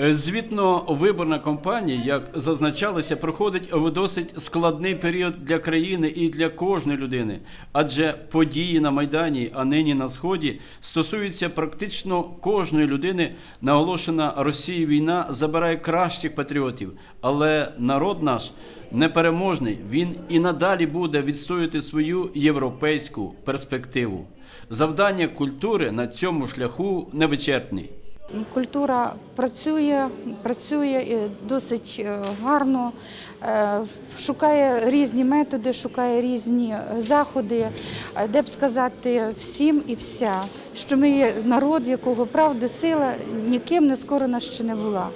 Е, Звітно-виборна кампанія, як зазначалося, проходить в досить складний період для країни і для кожної людини, адже події на Майдані, а нині на Сході, стосуються практично кожної людини. Наголошена Росією війна забирає кращих патріотів, але народ наш непереможний. Він і надалі буде відстоювати свою європейську перспективу. Завдання культури на цьому шляху невичерпні. Культура працює, працює досить е, гарно, е, шукає різні методи, шукає різні заходи, е, де б сказати всім і вся, що ми є народ, якого правда сила ніким не скорена ще не була.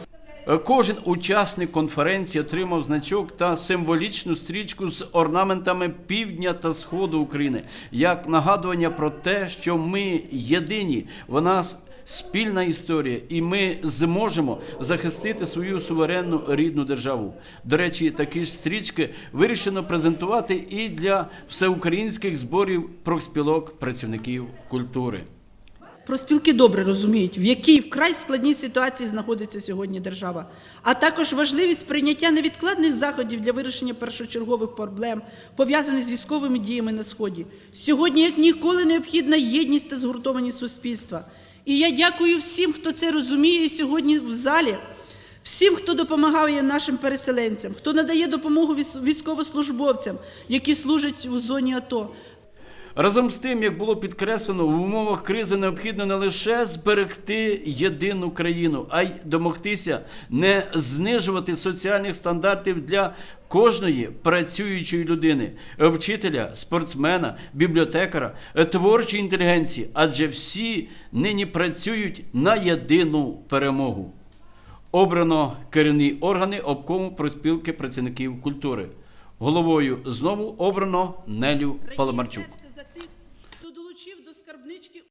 Кожен учасник конференції отримав значок та символічну стрічку з орнаментами півдня та сходу України, як нагадування про те, що ми єдині, в нас спільна історія, і ми зможемо захистити свою суверенну рідну державу. До речі, такі ж стрічки вирішено презентувати і для всеукраїнських зборів профспілок працівників культури. Профспілки добре розуміють, в якій вкрай складній ситуації знаходиться сьогодні держава, а також важливість прийняття невідкладних заходів для вирішення першочергових проблем, пов'язаних з військовими діями на сході. Сьогодні, як ніколи, необхідна єдність та згуртованість суспільства. І я дякую всім, хто це розуміє сьогодні в залі. Всім, хто допомагає нашим переселенцям, хто надає допомогу військовослужбовцям, які служать у зоні АТО. Разом з тим, як було підкреслено, в умовах кризи необхідно не лише зберегти єдину країну, а й домогтися не знижувати соціальних стандартів для кожної працюючої людини, вчителя, спортсмена, бібліотекара, творчої інтелігенції, адже всі нині працюють на єдину перемогу. Обрано керівні органи обкому проспілки працівників культури. Головою знову обрано Нелю Паламарчук. gente que